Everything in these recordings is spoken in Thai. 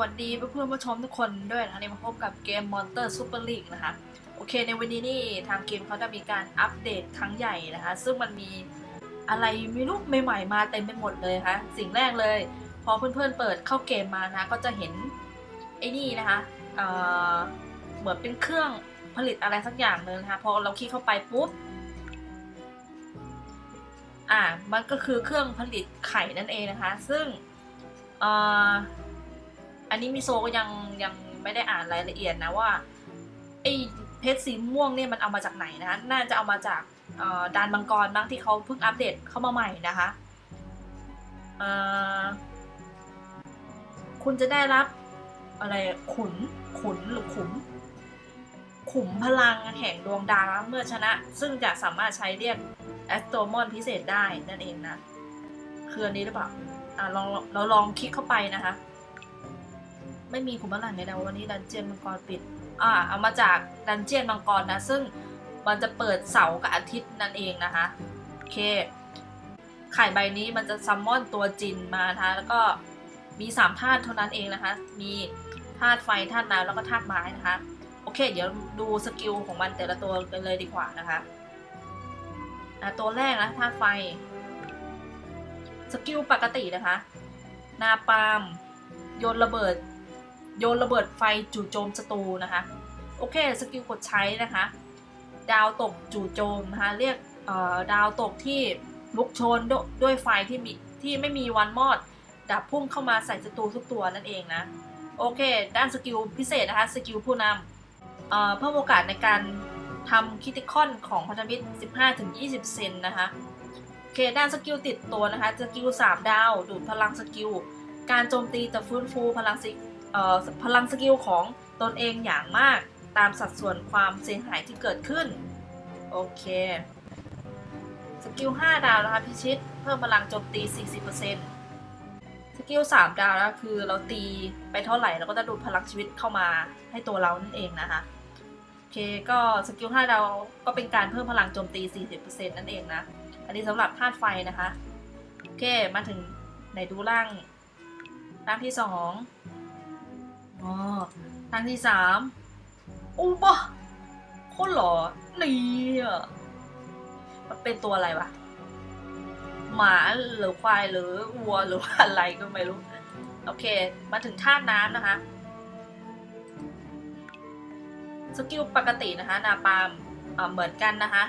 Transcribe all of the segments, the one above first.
วัสดีเพื่อนๆผู้ชมทุกคนด้วยนะคะนี่มาพบกับเกม Monster Super League นะคะ โอเค ในวันนี้นี่ทางเกมเขาจะมีการอัปเดตครั้งใหญ่นะคะ ซึ่งมันมีอะไรไม่รู้ใหม่ๆมาเต็มไปหมดเลยนะคะสิ่งแรกเลย พอเพื่อนๆเปิดเข้าเกมมานะ ก็จะเห็นไอ้นี่นะคะเอ่อเหมือนเป็นเครื่องผลิตอะไรสักอย่างหนึงนะคะ พอเราคลิกเข้าไปปุ๊บ อ่า มันก็คือเครื่องผลิตไข่นั่นเองนะคะ ซึ่งเอ่อ อันนี้มิโซก็ยังยังไม่ได้อ่านรายละเอียดนะว่าไอ้เพชรสีม่วงเนี่ยมันเอามาจากไหนนะคะน่าจะเอามาจากดานมังกรบ้างที่เขาเพิ่งอัปเดตเข้ามาใหม่นะคะคุณจะได้รับอะไรขุนขุนหรือขุม ขุมพลังแห่งดวงดาวเมื่อชนะ ซึ่งจะสามารถใช้เรียกแอสโตมอนพิเศษได้นั่นเองนะ คืออันนี้หรือเปล่าอะลองเราลองคลิกเข้าไปนะคะ ไม่มีขุมพลังในดาววันนี้ดันเจียนมังกรปิด อ่า เอามาจากดันเจียนมังกรนะ ซึ่งมันจะเปิดเสาร์กับอาทิตย์นั่นเองนะคะโอเค ไข่ใบนี้มันจะซัมมอนตัวจินมานะคะแล้วก็มีสามธาตุเท่านั้นเองนะคะ มีธาตุไฟธาตุน้ำแล้วก็ธาตุไม้นะคะ โอเค เดี๋ยวดูสกิลของมันแต่ละตัวกันเลยดีกว่านะคะอะตัวแรกนะธาตุไฟ สกิลปกตินะคะ นาปามโยนระเบิด โยนระเบิดไฟจู่โจมศัตรูนะคะ โอเคสกิลกดใช้นะคะ ดาวตกจู่โจมนะคะเรียกดาวตกที่ลุกโชนดด้วยไฟที่มีที่ไม่มีวันมอดดับพุ่งเข้ามาใส่ศัตรูทุกตัวนั่นเองนะโอเค ด้านสกิลพิเศษนะคะสกิลผู้นำเพิ่มโอกาสในการทำคิติคอนของพันธมิตร 15-20 เซนนะคะโอเคด้านสกิลติดตัวนะคะสกิล3ดาว ดูดพลังสกิล การโจมตีจะฟื้นฟูพลังสกิเอ่อ พลังสกิลของตนเองอย่างมากตามสัดส่วนความเสียหายที่เกิดขึ้น โอเค สกิล 5 ดาวนะคะพิชิต เพิ่มพลังโจมตี 40%สกิล 3 ดาวนะคือเราตีไปเท่าไหร่เราก็จะดูดพลังชีวิตเข้ามาให้ตัวเรานั่นเองนะคะโอเคก็สกิล 5 ดาวก็เป็นการเพิ่มพลังโจมตี 40%นั่นเองนะ อันนี้สำหรับธาตุไฟนะคะ โอเคมาถึงไหนดูร่างร่างที่ส อ๋อร่างที่สามอู้ปะโคตรหล่อนี่อมันเป็นตัวอะไรวะ หมาหรือควายหรือวัวหรืออะไรก็ไม่รู้ โอเค มาถึงธาน้ำนะคะ สกิลปกตินะคะ นาปามอ่าเหมือนกันนะคะ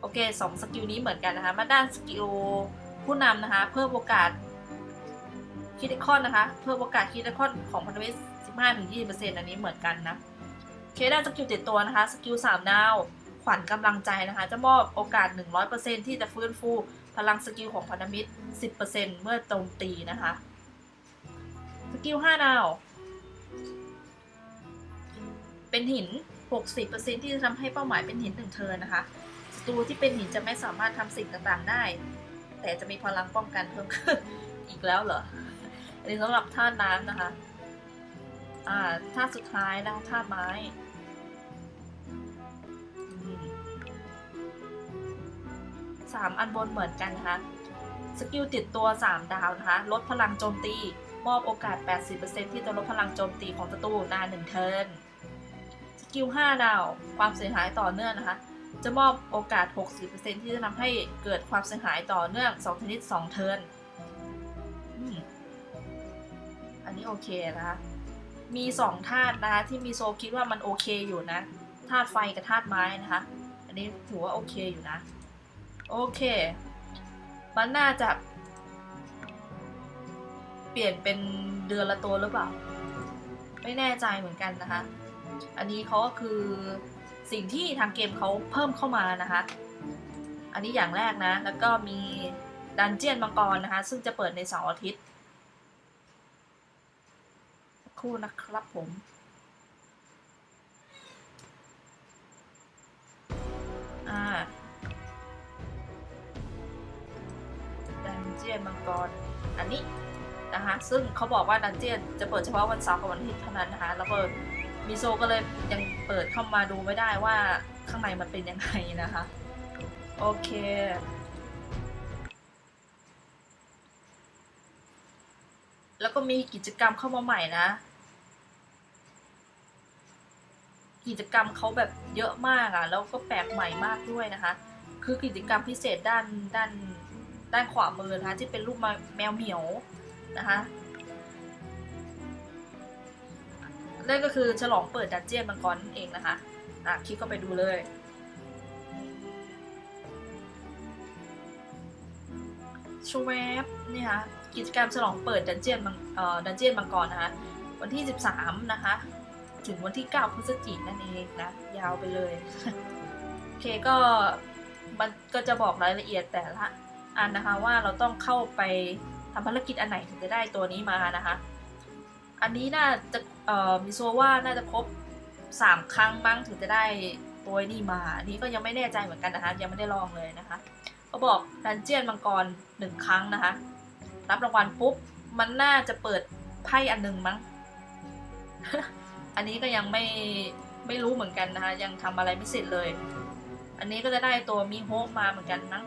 โอเคสองสกิลนี้เหมือนกันนะคะ มาด้านสกิลผู้นำนะคะ เพิ่มโอกาส คิดคอนนะคะ เพิ่มโอกาสคิดคอนของพันธมิตร15-20%อันนี้เหมือนกันนะเคด้าสกิลติดตัวนะคะ สกิล3ดาว ขวัญกำลังใจนะคะ จะมอบโอกาส 100%ที่จะฟื้นฟูพลังสกิลของพันธมิตร 10%เมื่อโจมตีนะคะ สกิล5ดาว เป็นหิน 60%ที่จะทำให้เป้าหมายเป็นหินหนึ่งเทินนะคะศัตรูที่เป็นหินจะไม่สามารถทำสิ่งต่างๆได้ แต่จะมีพลังป้องกันเพิ่มขึ้นอีกแล้วเหรอ อันนี้สำหรับธาตุน้ำนะคะ อ่าธาตุสุดท้ายนะคะธาตุไม้ สามอันบนเหมือนกันนะคะ สกิลติดตัว 3 ดาวนะคะ ลดพลังโจมตี มอบโอกาส 80%ที่จะลดพลังโจมตีของศัตรูนานหนึ่งเทิร์น สกิล 5 ดาว ความเสียหายต่อเนื่องนะคะจะมอบโอกาส 60%ที่จะทำให้เกิดความเสียหายต่อเนื่อง 2 ชนิด 2 เทิร์น นี้โอเคนะคะ มี2ธาตุนะคะที่มีโซคิดว่ามันโอเคอยู่นะธาตุไฟกับธาตุไม้นะคะ อันนี้ถือว่าโอเคอยู่นะ โอเค มันน่าจะ เปลี่ยนเป็นเดือนละตัวหรือเปล่า ไม่แน่ใจเหมือนกันนะคะ อันนี้เขาก็คือสิ่งที่ทางเกมเขาเพิ่มเข้ามานะคะ อันนี้อย่างแรกนะ แล้วก็มีดันเจียนมังกรนะคะ ซึ่งจะเปิดในเสาร์อาทิตย์ ครู่นะครับผมอ่าดันเจียนมังกร อันนี้นะคะ ซึ่งเขาบอกว่าดันเจียนจะเปิดเฉพาะวันเสาร์กับวันอาทิตย์เท่านั้นนะคะ แล้วก็มิโซก็เลยยังเปิดเข้ามาดูไม่ได้ว่าข้างในมันเป็นยังไงนะคะ โอเคแล้วก็มีกิจกรรมเข้ามาใหม่นะ กิจกรรมเขาแบบเยอะมากอะ่ะ แล้วก็แปลกใหม่มากด้วยนะคะ คือกิจกรรมพิเศษด้านด้านด้านขวามือนะคะที่เป็นรูปแมวเหมียวนะคะนั่นก็คือฉลองเปิดดันเจียนมังกรนั่นเองนะคะ อะคลิกเข้าไปดูเลย ชวบนี่ค่ะกิจกรรมฉลองเปิดดันเจียนมังเอ่อดันเจียนมังกรนะคะ วันที่ 13 นะคะ ถึงวันที่ 9 พฤศจิกายนนั่นเองนะ ยาวไปเลยโอเคก็มันก็จะบอกรายละเอียดแต่ละอันนะคะว่าเราต้องเข้าไปทำภารกิจอันไหนถึงจะได้ตัวนี้มานะคะ อันนี้น่าจะมิโซว่าน่าจะครบ 3 ครั้งมั้งถึงจะได้ตัวนี้มา อันนี้ก็ยังไม่แน่ใจเหมือนกันนะคะ ยังไม่ได้ลองเลยนะคะ ก็บอกดันเจียนมังกรหนึ่งครั้งนะคะ รับรางวัลปุ๊บ มันน่าจะเปิดไพ่อันหนึ่งมั้ง อันนี้ก็ยังไม่ไม่รู้เหมือนกันนะคะ ยังทำอะไรไม่เสร็จเลย อันนี้ก็จะได้ตัวมิโฮะมาเหมือนกันมั้ง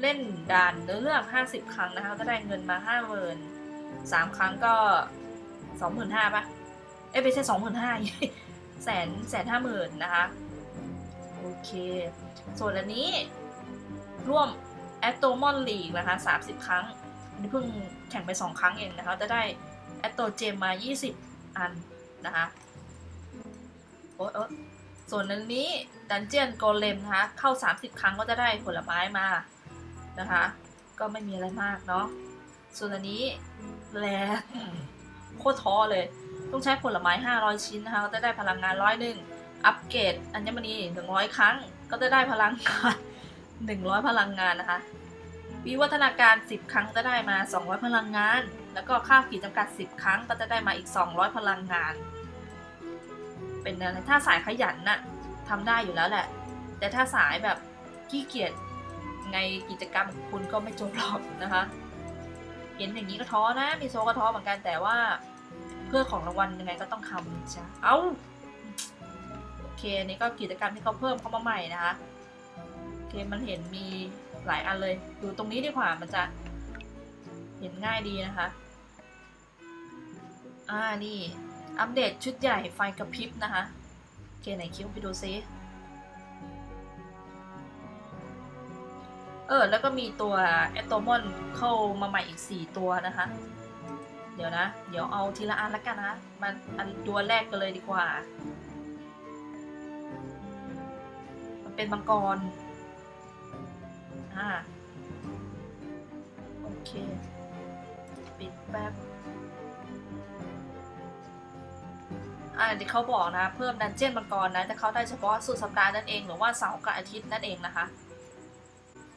เล่นด่านเนื้อเรื่องห้าสิบครั้งนะคะ ก็ได้เงินมาห้าหมื่นสามครั้งก็สองหมื่นห้าปะเอ้ยไม่ใช่สองหมื่นห้าแสนแสนห้าหมื่นนะคะ โอเค ส่วนอันนี้ร่วมแอตโตมอนลีกนะคะ 30 ครั้ง อันนี้เพิ่งแข่งไป 2 ครั้งเองนะคะ จะได้แอตโตเจมมา 20 อันนะคะโอ๊ยโอ๊ยส่วนอันนี้ดันเจียนโกเลมนะคะเข้า 30 ครั้งก็จะได้ผลไม้มานะคะ ก็ไม่มีอะไรมากเนาะส่วนอันนี้แลโคตรท้อเลย ต้องใช้ผลไม้ 500 ชิ้นนะคะก็จะได้พลังงานร้อยหนึ่งอัปเกรดอัญมณี100 ครั้ง ก็จะได้พลังงาน 100 พลังงานนะคะ วิวัฒนาการ 10 ครั้งจะได้มา 200 พลังงาน แล้วก็ค่าขีดจำกัด 10 ครั้งก็จะได้มาอีก 200 พลังงาน เป็นอะไรถ้าสายขยันน่ะทำได้อยู่แล้วแหละ แต่ถ้าสายแบบขี้เกียจไงกิจกรรมคุณก็ไม่จบหรอกนะคะ เห็นอย่างนี้ก็ท้อนะมีโซก็ท้อเหมือนกันแต่ว่าเพื่อของรางวัลยังไงก็ต้องทำจ้ะเอ้าโอเคนี่ก็กิจกรรมที่เขาเพิ่มเข้ามาใหม่นะคะโอเคมันเห็นมี หลายอันเลยดูตรงนี้ดีกว่ามันจะเห็นง่ายดีนะคะ อ่านี่ อัปเดตชุดใหญ่ไฟกระพริบนะคะโอเคไหนคิวไปดูซิเออแล้วก็มีตัวแอตโตมอนเข้ามาใหม่อีก 4 ตัวนะคะ เดี๋ยวนะ เดี๋ยวเอาทีละอันละกันนะ มันอันตัวแรกกันเลยดีกว่า มันเป็นมังกร อ่าโอเค ปิดแป๊บ อ่าที่เขาบอกนะ เพิ่มดันเจี้ยนมังกรนะจะเข้าได้เฉพาะสุดสัปดาห์นั่นเอง หรือว่าเสาร์กับอาทิตย์นั่นเองนะคะ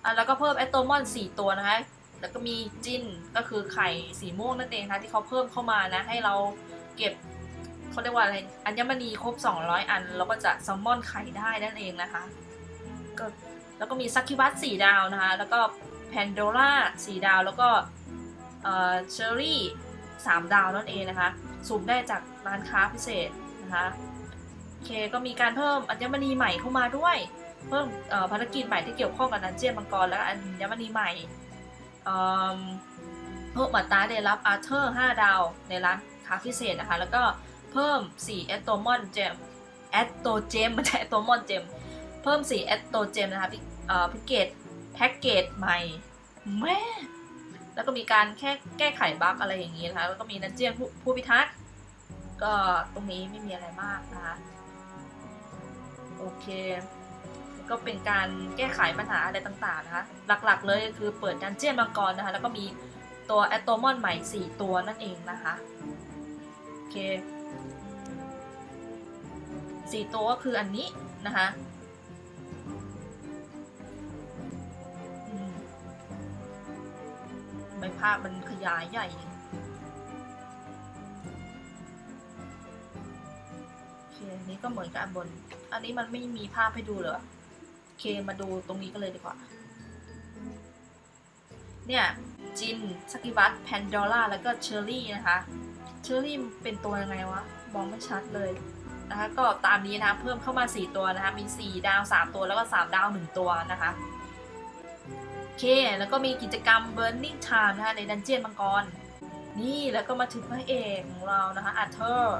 อะแล้วก็เพิ่มแอตโตมอน 4 ตัวนะคะ แล้วก็มีจิ้นก็คือไข่สีม่วงนั่นเองนะคะที่เขาเพิ่มเข้ามานะ ให้เราเก็บเขาเรียกว่าอะไร อัญมณีครบ 200 อัน เราก็จะแซลมอนไข่ได้นั่นเองนะคะ ก็ แล้วก็มีซักคิวัตสี่ดาวนะคะ แล้วก็แพนโดล่าสี่ดาว แล้วก็เอ่อเชอรี่สามดาวนั่นเองนะคะ สุ่มได้จากร้านค้าพิเศษนะคะโอเคก็มีการเพิ่มอัญมณีใหม่เข้ามาด้วย เพิ่มภารกิจใหม่ที่เกี่ยวข้องกับดันเจียนมังกรและอัญมณีใหม่เอิ่มเพิ่มบัตราได้รับอาร์เธอร์5ดาวในร้านค้าพิเศษนะคะ แล้วก็เพิ่ม4แอตโตมอนเจมแอตโตเจมไม่ใช่แอตโตมอนเจม เพิ่ม4แอตโตเจมนะคะพิเอ่อพิเกตแพ็กเกจใหม่แม่แล้วก็มีการแค่แก้ไขบั๊กอะไรอย่างนี้นะคะแล้วก็มีดันเจียนผู้ผู้พิทักษ์ก็ตรงนี้ไม่มีอะไรมากนะคะโอเค ก็เป็นการแก้ไขปัญหาอะไรต่างๆนะคะ หลักๆเลยคือเปิดดันเจียนมังกรนะคะ แล้วก็มีตัวแอตโตมอนใหม่ 4 ตัวนั่นเองนะคะ โอเค 4 ตัวก็คืออันนี้นะคะ ใบภาพมันขยายใหญ่ โอเคอันนี้ก็เหมือนกับอันบน อันนี้มันไม่มีภาพให้ดูเลยโอเคมาดูตรงนี้กันเลยดีกว่า เนี่ย จินสกิบัตแพนดอร่าแล้วก็เชอร์รี่นะคะเชอร์รี่เป็นตัวยังไงวะ มองไม่ชัดเลยนะคะก็ตามนี้นะคะเพิ่มเข้ามา 4 ตัวนะคะมี 4 ดาว 3 ตัวแล้วก็ 3 ดาว 1 ตัวนะคะ เคเค แล้วก็มีกิจกรรม Burning Time นะคะในดันเจียนมังกร นี่แล้วก็มาถึงพระเอกของเรานะคะอาร์เธอร์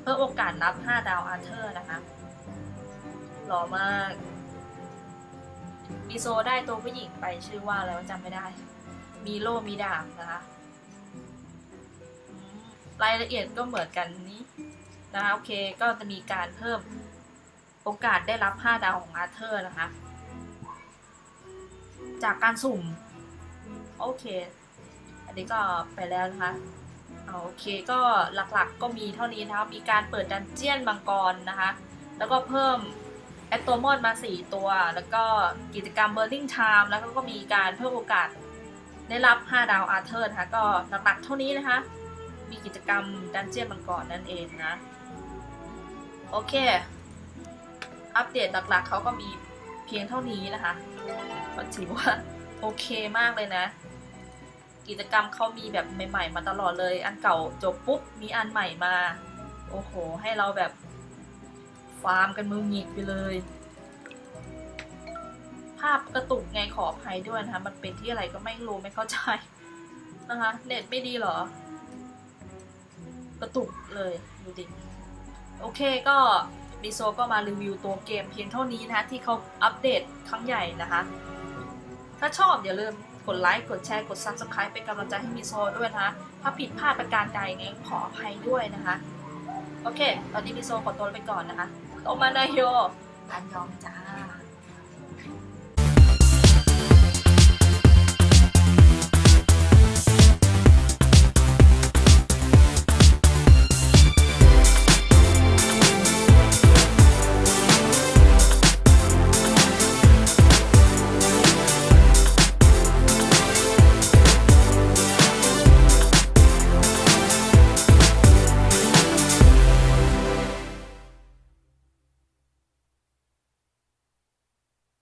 เพิ่มโอกาสนับ 5 ดาวอาร์เธอร์นะคะหล่อมากมีโซได้ตัวผู้หญิงไปชื่อว่าอะไรวะจำไม่ได้ มีโลมีดาบนะคะรายละเอียดก็เหมือนกันนี้นะคะโอเคก็จะมีการเพิ่มโอกาสได้รับ 5 ดาวของอาร์เธอร์นะคะ จากการสุ่ม โอเค อันนี้ก็ไปแล้วนะคะโอเคก็หลักๆก็มีเท่านี้นะคะ มีการเปิดดันเจียนมังกรนะคะ แล้วก็เพิ่มแอตโตมอนมา 4 ตัว แล้วก็กิจกรรม Burning Time แล้วก็มีการเพิ่มโอกาสได้รับ 5 ดาวอาร์เธอร์นะคะ ก็หลักๆเท่านี้นะคะ มีกิจกรรมดันเจียนมังกรนั่นเองนะ โอเค อัปเดตหลักๆเขาก็มีเพียงเท่านี้นะคะ ก็ถือว่าโอเคมากเลยนะ กิจกรรมเขามีแบบใหม่ ๆ มาตลอดเลย อันเก่าจบปุ๊บมีอันใหม่มา โอ้โห ให้เราแบบฟาร์มกันมือหงิกไปเลย ภาพกระตุกไงขออภัยด้วยนะคะ มันเป็นที่อะไรก็ไม่รู้ไม่เข้าใจนะคะ เน็ตไม่ดีเหรอ กระตุกเลยดูดิโอเคก็มิโซก็มารีวิวตัวเกมเพียงเท่านี้นะคะที่เขาอัปเดตครั้งใหญ่นะคะ ถ้าชอบอย่าลืมกดไลค์ กดแชร์ กด Subscribe เป็นกำลังใจให้มีโซด้วยนะคะถ้าผิดพลาดประการใดเนี่ยขออภัยด้วยนะคะ โอเค ตอนนี้มีโซขอตัวไปก่อนนะคะโตมานาโยอันยองจ้า